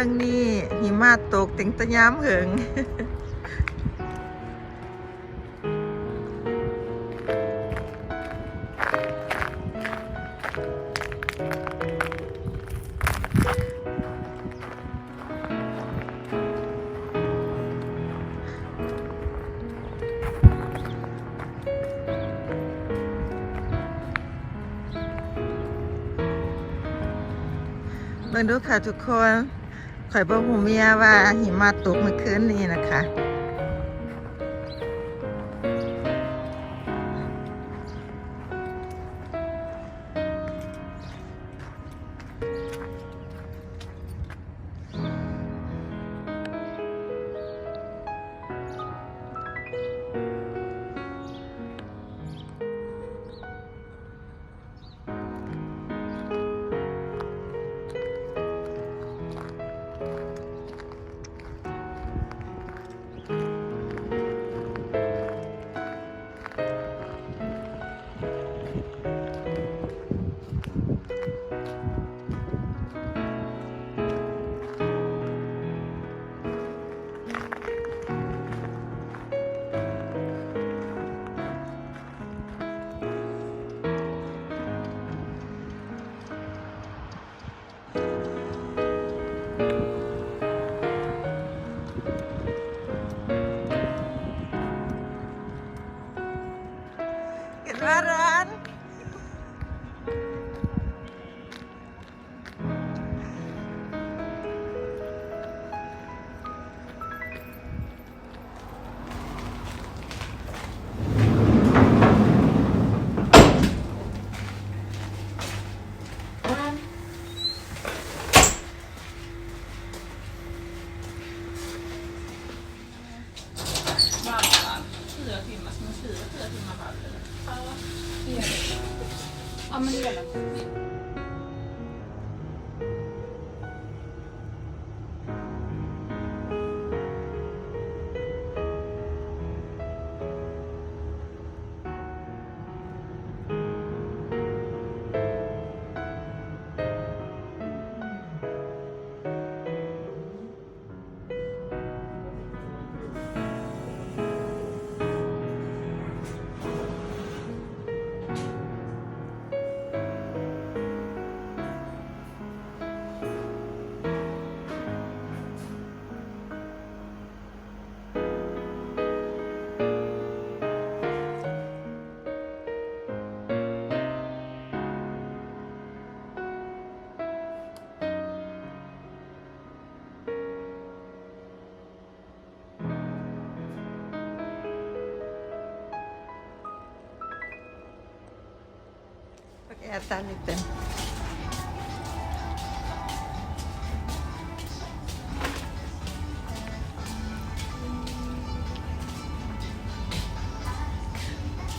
บิ่งนี่หิมะตกถึงตะย้ำเหิงเบิ่งดูค่ะทุกคน ข่อยบอกหูเมียว่าหิมะตกเมื่อคืนนี้นะคะ เ Fyra timmar som en fyra, fyra timmar varv eller? Ja. Ja men det är Yatanitin. itu.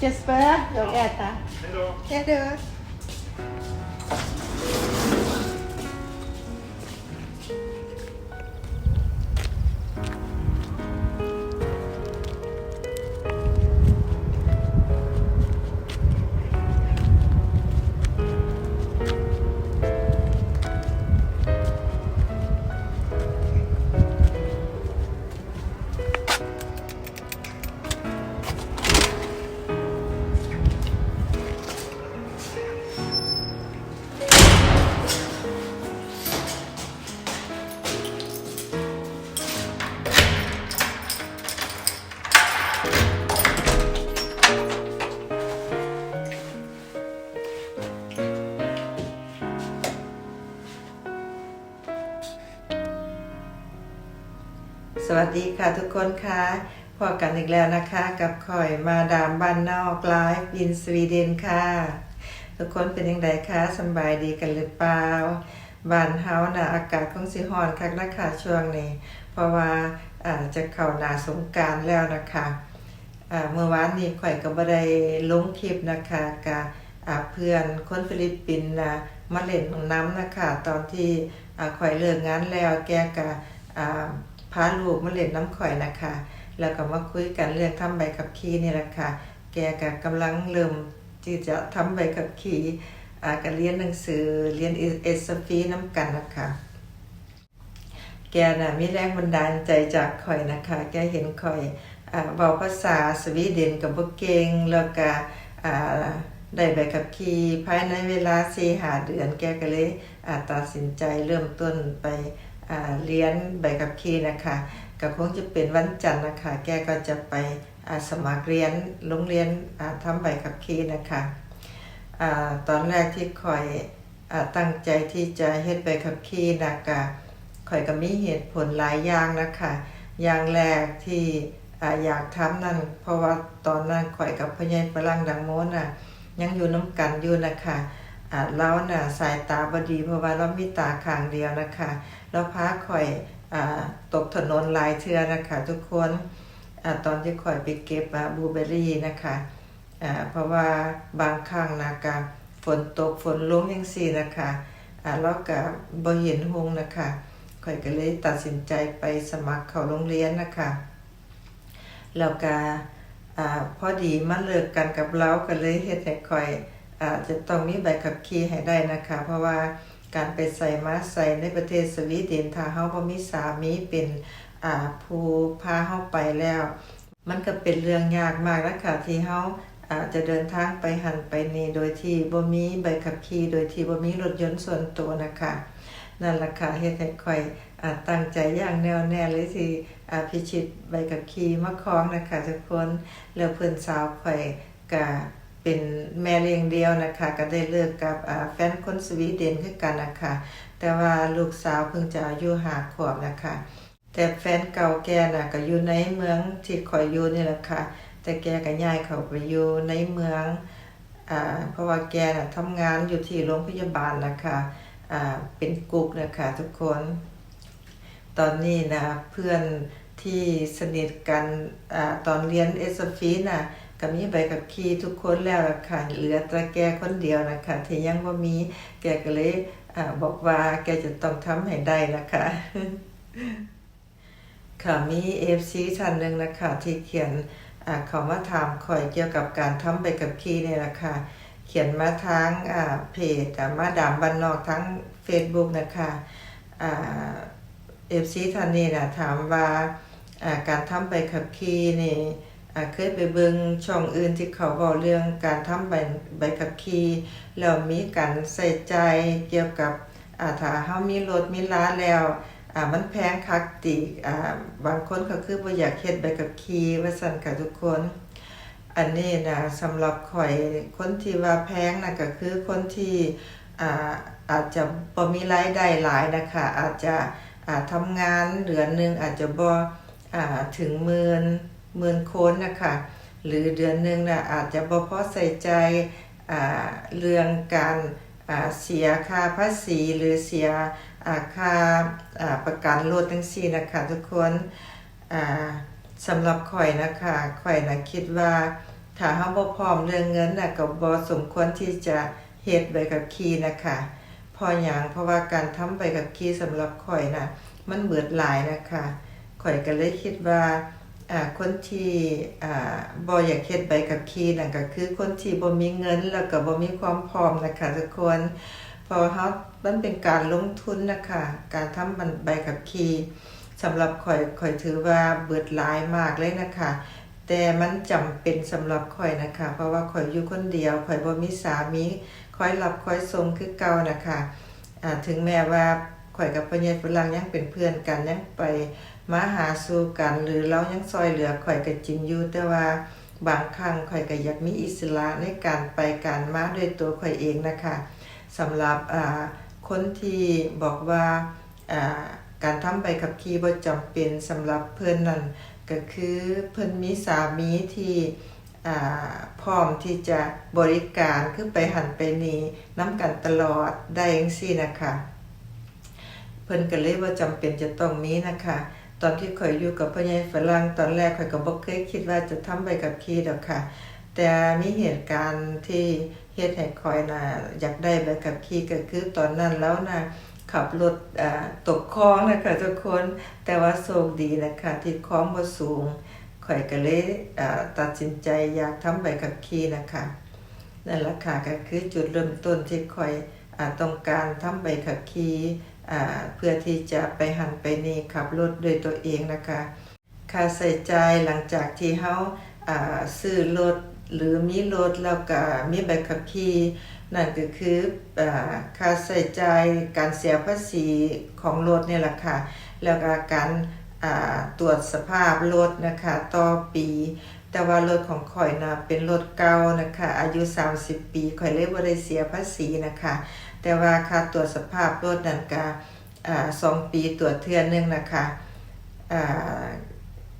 Jasper, at ya, Eta. Hello. Hello. Ya, วัสดีค่ะทุกคนค่ะพอกันอีกแล้วนะคะกับข่อยมาดามบ้านนอกไลฟ์ยินสวีเดนค่ะ ทุกคนเป็นยังไงคะสบายดีกันหรือเปล่าบ้านเฮานะอากาศคงสิฮอนคักนะคะช่วงนี้ เพราะว่าอาจะเข้าหนาสงการแล้วนะคะเมื่อวานนี้ข่อยก็บ่ได้ลงคลิปนะคะกับเพื่อนคนฟิลิปปินส์นะมาเล่นน้ำนะคะ ตอนที่ข่อยเลิกงานแล้วแกก็อ่า พาลูกมาเล่นน้ำข่อยนะคะ แล้วก็มาคุยกันเรื่องทำใบขับขี่นี่แหละค่ะ แกก็กำลังเริ่มที่จะทำใบขับขี่อ่าก็เรียนหนังสือเรียนเอสฟีน้ำกันนะคะแกน่ะมีแรงบันดาลใจจากข่อยนะคะ แกเห็นข่อยอ่าเว้าภาษาสวีเดนกับบ่เก่งแล้วก็อ่าได้ใบขับขี่ภายในเวลา4-5เดือนแกก็เลยอ่าตัดสินใจเริ่มต้นไป เรียนใบขับขี่นะคะก็คงจะเป็นวันจันทร์นะคะ แกก็จะไปสมัครเรียนโรงเรียนอ่าทำใบขับขี่นะคะอ่าตอนแรกที่ข่อยอตั้งใจที่จะเฮ็ดใบขับขี่นะกะข่อยก็มีเหตุผลหลายอย่างนะคะอย่างแรกที่อยากทำนั่น เพราะว่าตอนนั้นข่อยกับพ่อใหญ่ฝรั่งดังโมนน่ะยังอยู่น้ำกันอยู่นะคะ เราเน่ะสายตาบดีเพราะว่าเรามีตาข้างเดียวนะคะเราพาข่อยอตกถนนหลายเทือนะคะทุกคนอตอนที่ข่อยไปเก็บบลูเบอร์รี่นะคะเพราะว่าบางครั้งนะคะฝนตกฝนลงจังซี่นะคะเราก็บ่เห็นหงนะคะข่อยก็เลยตัดสินใจไปสมัครเข้าโรงเรียนนะคะแล้วก็อ่าพอดีมาเลิกกันกับเราก็เลยเฮ็ดให้ข่อย จะต้องมีใบขับขี่ให้ได้นะคะ เพราะว่าการไปใส่มาใส่ในประเทศสวีเดนถ้าเฮาบ่มีสามีเป็นอ่าผู้พาเฮาไปแล้ว มันก็เป็นเรื่องยากมากนะคะที่เฮาอาจะเดินทางไปหันไปนี่โดยที่บ่มีใบขับขี่โดยที่บ่มีรถยนต์ส่วนตัวนะคะนั่นล่ะค่ะเฮ็ดให้ข่อยอาตั้งใจอย่างแน่วแน่เลยสิอ่าพิชิตใบขับขี่มาครองนะคะทุกคนแล้วเพิ่นสาวข่อยก็ เป็นแม่เลี้ยงเดียวนะคะ ก็ได้เลิกกับแฟนคนสวีเดนคือกันนะคะ แต่ว่าลูกสาวเพิ่งจะอายุ5ขวบนะคะ แต่แฟนเก่าแกน่ะก็อยู่ในเมืองที่ข่อยอยู่นี่แหละค่ะ แต่แกก็ย้ายเขาไปอยู่ในเมืองอ่าเพราะว่าแกน่ะทำงานอยู่ที่โรงพยาบาลนะคะอ่าเป็นกลุ่มนะคะทุกคน ตอนนี้นะเพื่อนที่สนิทกันอ่าตอนเรียนเอสฟีน่ะ ก็มีใบขับขี่ทุกคนแล้วล่ะค่ะเหลือแต่แกคนเดียวนะคะที่ยังบ่ามีแกก็เลยอบอกว่าแกจะต้องทำให้ได้นะคะค่ะมี FC ท่านหนึ่งนะคะที่เขียนเขามาถามข่อยเกี่ยวกับการทำใบขับขี่นี่แหละค่ะเขียนมาทางเพจมาดามบ้านนอกทั้ง Facebook นะคะเอ่า FC ท่านนี้นะถามว่าการทำใบขับขี่นี่ เคยไปเบิงช่องอื่นที่เขาเว้าเรื่องการทำใบใบขับขี่แล้วมีการใส่ใจเกี่ยวกับอ่าถ้าเฮามีรถมีล้าแล้วอ่ามันแพงคักติอ่าบางคนก็คือบ่อยากเฮ็ดใบขับขี่ว่าซั่นค่ะทุกคน อันนี้นะสำหรับข่อยคนที่ว่าแพงนะก็คือคนที่อ่าอาจจะบ่มีรายได้หลายนะคะอาจจะอ่าทำงานเดือนหนึ่งอาจจะบ่อ่าถึงหมื่น หมื่นคนนะคะหรือเดือนหนึ่งนะอาจจะบ่พอใส่ใจเรื่องการเสียค่าภาษีหรือเสียค่าประกันรถจังซี่นะคะทุกคนสำหรับข่อยนะคะข่อยนะคิดว่าถ้าเฮาบ่พร้อมเรื่องเงินนะก็บ่สมควรที่จะเฮ็ดใบขับขี่นะคะพราะหยังเพราะว่าการทำใบขับขี่สำหรับข่อยน่ะมันเบิดหลายนะคะข่อยก็เลยคิดว่า คนที่อ่าบ่อยากเฮ็ดใบขับขี่นั่นก็คือคนที่บ่มีเงินแล้วก็บ่มีความพร้อมนะคะทุกคนเพราะเฮามันเป็นการลงทุนนะคะการทำใบขับขี่สำหรับข่อยข่อยถือว่าเบิดหลายมากเลยนะคะแต่มันจำเป็นสำหรับข่อยนะคะ เพราะว่าข่อยอยู่คนเดียวข่อยบ่มีสามีคอยรับคอยส่งคือเก่านะคะอ่าถึงแม้ว่าข่อยกับพ่อใหญ่ฝรั่งยังเป็นเพื่อนกันยังไป มาหาสู่กันหรือเรายังซอยเหลือข่อยก็จริงอยู่แต่ว่าบางครั้งข่อยก็อยากมีอิสระในการไปการมาด้วยตัวข่อยเองนะคะสำหรับคนที่บอกว่าการทำใบขับขี่บ่จำเป็นสำหรับเพิ่นนั่นก็คือเพิ่อนมีสามีที่พร้อมที่จะบริการคือไปหันไปนี่นํกันตลอดได้จังซี่นะคะ เพิ่อนก็เลยว่าจำเป็นจะต้องมีนะคะ ตอนที่ข่อยอยู่กับพ่อใหญ่ฝรั่งตอนแรกข่อยก็บ่เคยคิดว่าจะทำใบขับขี่ดอกค่ะ แต่มีเหตุการณ์ที่เฮ็ดให้ข่อยน่ะอยากได้ใบขับขี่ก็คือตอนนั้นแล้วน่ะขับรถตกคลองนะคะทุกคนแต่ว่าโชคดีนะคะที่คลองบ่สูงข่อยก็เลยตัดสินใจอยากทำใบขับขี่นะคะนั่นแหละค่ะก็คือจุดเริ่มต้นที่ข่อย ต้องการทำใบขับขี่เพื่อที่จะไปหันไปนี่ขับรถด้วยตัวเองนะคะค่าใช้จ่ายหลังจากที่เฮาซื้อรถหรือมีรถแล้วก็มีใบขับขี่นั่นก็คืออค่าใช้จ่ายการเสียภาษีของรถเนี่ยแหละค่ะ แล้วก็การตรวจสภาพรถนะคะต่อปี แต่ว่ารถของข่อยนะเป็นรถเก่านะคะอายุ 30 ปีข่อยเลยบ่ได้เสียภาษีนะคะ แต่ว่าค่าตรวจสภาพรถนั่นก็อ่าสองปีตรวจเทื่อนนึงนะคะ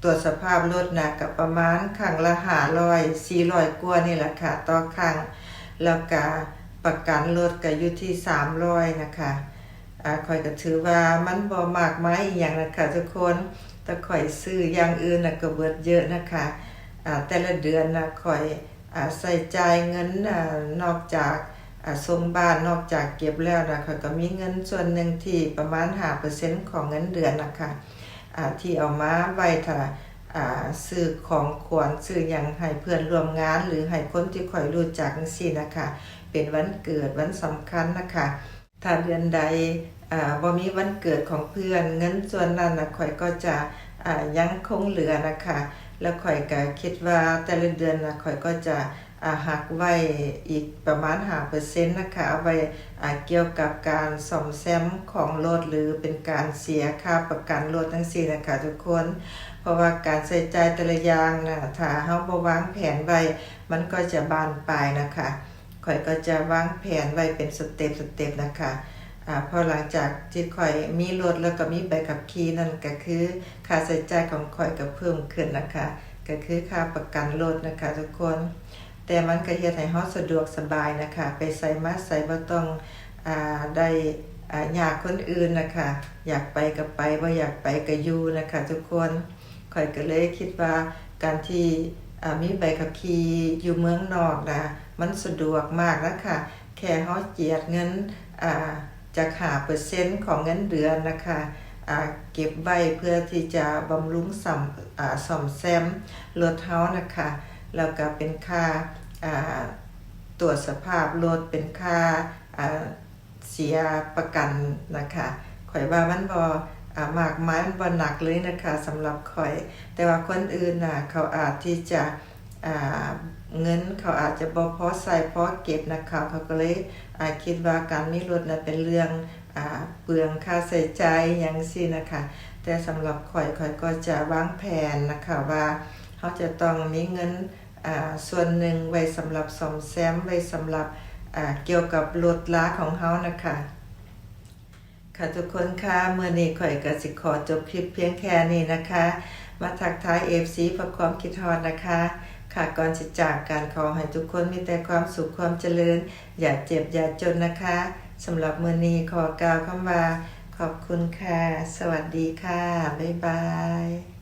ตรวจสภาพรถนะกับประมาณครั้งละ500 400กว่านี่แหละค่ะต่อครั้งแล้วก็ประกันรถก็อยู่ที่300นะคะอ่าข่อยก็ถือว่ามันบ่มากมายอีหยังนะคะทุกคนแต่ข่อยซื้ออย่างอื่นนะก็เบิดเยอะนะคะแต่ละเดือนนะข่อยอใส่ใจเงินอนอกจาก ส่งบ้านนอกจากเก็บแล้วนะข่อยก็มีเงินส่วนหนึ่งที่ประมาณ5%ของเงินเดือนนะคะที่เอามาไว้ถ้าอ่าซื้อของขวัญซื้อหยังให้เพื่อนร่วมงาน หรือให้คนที่ข่อยรู้จักจังซี่นะคะ เป็นวันเกิดวันสำคัญนะคะ ถ้าเดือนใดบ่มีวันเกิดของเพื่อน เงินส่วนนั้นนะข่อยก็จะยังคงเหลือนะคะ แล้วข่อยก็คิดว่าแต่ละเดือนนะข่อยก็จะ หักไว้อีกประมาณ5%นะคะเอาไว้เกี่ยวกับการซ่อมแซมของรถหรือเป็นการเสียค่าประกันรถทั้งสิ้นะคะทุกคน เพราะว่าการใช้จ่ายแต่ละอย่างนะถ้าเฮาบ่วางแผนไว้ มันก็จะบานปลายนะคะข่อยก็จะวางแผนไว้เป็นสเต็ปสเต็ปนะคะอ่าพอหลังจากที่ข่อยมีรถแล้วก็มีใบขับขี่นั่นก็คือค่าใช้จ่ายของข่อยก็เพิ่มขึ้นนะคะ ก็คือค่าประกันรถนะคะทุกคน แต่มันก็เฮ็ดให้เฮาสะดวกสบายนะคะ ไปใส่มาใส่บ่ต้องอ่าได้อ่ายากคนอื่นนะคะ อยากไปก็ไปบ่อยากไปก็อยู่นะคะ ทุกคนข่อยก็เลยคิดว่าการที่อ่ามีใบขับขี่อยู่เมืองนอกนะมันสะดวกมากนะคะแค่เฮาเจียดเงินอ่าจาก5%ของเงินเดือนนะคะเก็บไว้เพื่อที่จะบำรุงซ่อมอ่อมแซมรถเฮานะคะ แล้วก็เป็นค่า ตรวจสภาพรถเป็นค่าเสียประกันนะคะข่อยว่ามันบอมากมายมันบ่หนักเลยนะคะสำหรับข่อย แต่ว่าคนอื่นน่ะเขาอาจที่จะเงินเขาอาจจะบ่พอใส่พอเก็บนะคะเขาก็เลยคิดว่าการมีรถน่ะเป็นเรื่องอเปลืองค่าใช้จ่ายหยังซีนะคะ แต่สำหรับข่อยข่อยก็จะวางแผนนะคะว่าเขาจะต้องมีเงิน ส่วนหนึ่งไว้สำหรับซ่อมแซมไว้สำหรับเกี่ยวกับรถล้าของเขานะคะค่ะทุกคนค่ะเมื่อนี้ข่อยกสิขอจบคลิปเพียงแค่นี้นะคะ มาทักทาย FC เพื่อความคิดฮอดนะคะ ค่ะก่อนจะจากกันขอให้ทุกคนมีแต่ความสุขความเจริญ อย่าเจ็บอย่าจนนะคะสำหรับมื้อนี้ขอกล่าวคำว่าขอบคุณค่ะ สวัสดีค่ะ บ๊ายบาย